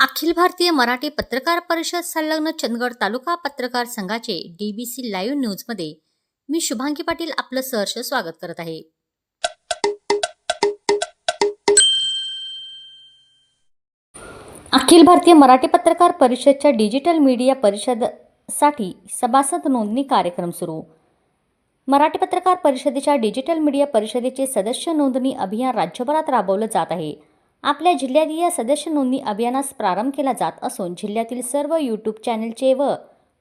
अखिल भारतीय मराठी पत्रकार परिषद संलग्न चंदगड तालुका पत्रकार संघाचे डीबीसी लाईव्ह न्यूजमध्ये मी शुभांगी पाटील आपलं सहर्ष स्वागत करत आहे. अखिल भारतीय मराठी पत्रकार परिषदच्या डिजिटल मीडिया परिषदसाठी सभासद नोंदणी कार्यक्रम सुरू. मराठी पत्रकार परिषदेच्या डिजिटल मीडिया परिषदेचे सदस्य नोंदणी अभियान राज्यभरात राबवलं जात आहे. आपल्या जिल्ह्यात या सदस्य नोंदणी अभियानास प्रारंभ केला जात असून जिल्ह्यातील सर्व यूट्यूब चॅनलचे व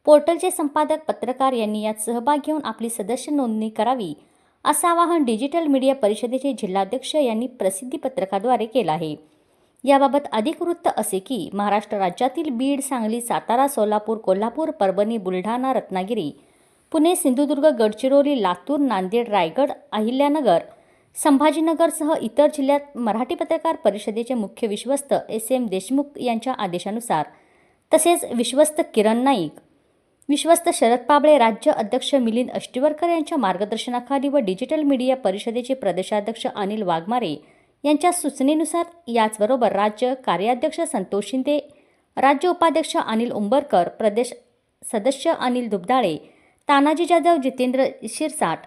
पोर्टलचे संपादक पत्रकार यांनी यात सहभाग घेऊन आपली सदस्य नोंदणी करावी असं आवाहन डिजिटल मीडिया परिषदेचे जिल्हाध्यक्ष यांनी प्रसिद्धी पत्रकाद्वारे केलं आहे. याबाबत अधिक वृत्त असे की महाराष्ट्र राज्यातील बीड सांगली सातारा सोलापूर कोल्हापूर परभणी बुलढाणा रत्नागिरी पुणे सिंधुदुर्ग गडचिरोली लातूर नांदेड रायगड अहिल्यानगर संभाजीनगरसह इतर जिल्ह्यात मराठी पत्रकार परिषदेचे मुख्य विश्वस्त एस एम देशमुख यांच्या आदेशानुसार तसेच विश्वस्त किरण नाईक विश्वस्त शरद पाबळे राज्य अध्यक्ष मिलिंद अष्टीवरकर यांच्या मार्गदर्शनाखाली व डिजिटल मीडिया परिषदेचे प्रदेशाध्यक्ष अनिल वाघमारे यांच्या सूचनेनुसार याचबरोबर राज्य कार्याध्यक्ष संतोष शिंदे राज्य उपाध्यक्ष अनिल उंबरकर प्रदेश सदस्य अनिल दुबदाळे तानाजी जाधव जितेंद्र शिरसाट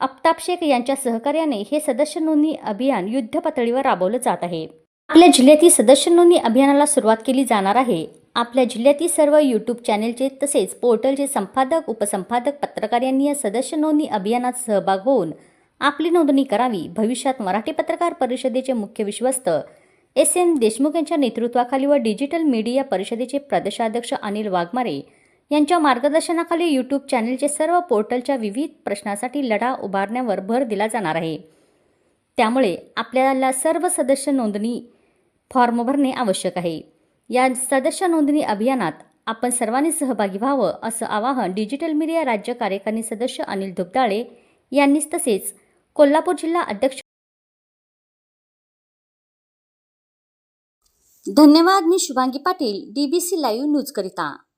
आफताब शेख यांच्या सहकार्याने हे सदस्य नोंदणी अभियान युद्ध पातळीवर राबवलं जात आहे. आपल्या जिल्ह्यातील सदस्य नोंदणी अभियानाला सुरुवात केली जाणार आहे. आपल्या जिल्ह्यातील सर्व यूट्यूब चॅनेलचे तसेच पोर्टलचे संपादक उपसंपादक पत्रकार यांनी या सदस्य नोंदणी अभियानात सहभाग होऊन आपली नोंदणी करावी. भविष्यात मराठी पत्रकार परिषदेचे मुख्य विश्वस्त एस एम देशमुख यांच्या नेतृत्वाखाली व डिजिटल मीडिया परिषदेचे प्रदेशाध्यक्ष अनिल वाघमारे यांच्या मार्गदर्शनाखाली यूट्यूब चॅनेलचे सर्व पोर्टलच्या विविध प्रश्नासाठी लढा उभारण्यावर भर दिला जाणार आहे. त्यामुळे आपल्याला सर्व सदस्य नोंदणी फॉर्म भरणे आवश्यक आहे. या सदस्य नोंदणी अभियानात आपण सर्वांनी सहभागी व्हावं असं आवाहन डिजिटल मीडिया राज्य कार्यकारिणी सदस्य अनिल धुपदाळे यांनीच तसेच कोल्हापूर जिल्हा अध्यक्ष धन्यवाद. मी Shubhangi Patil DBC live news करिता.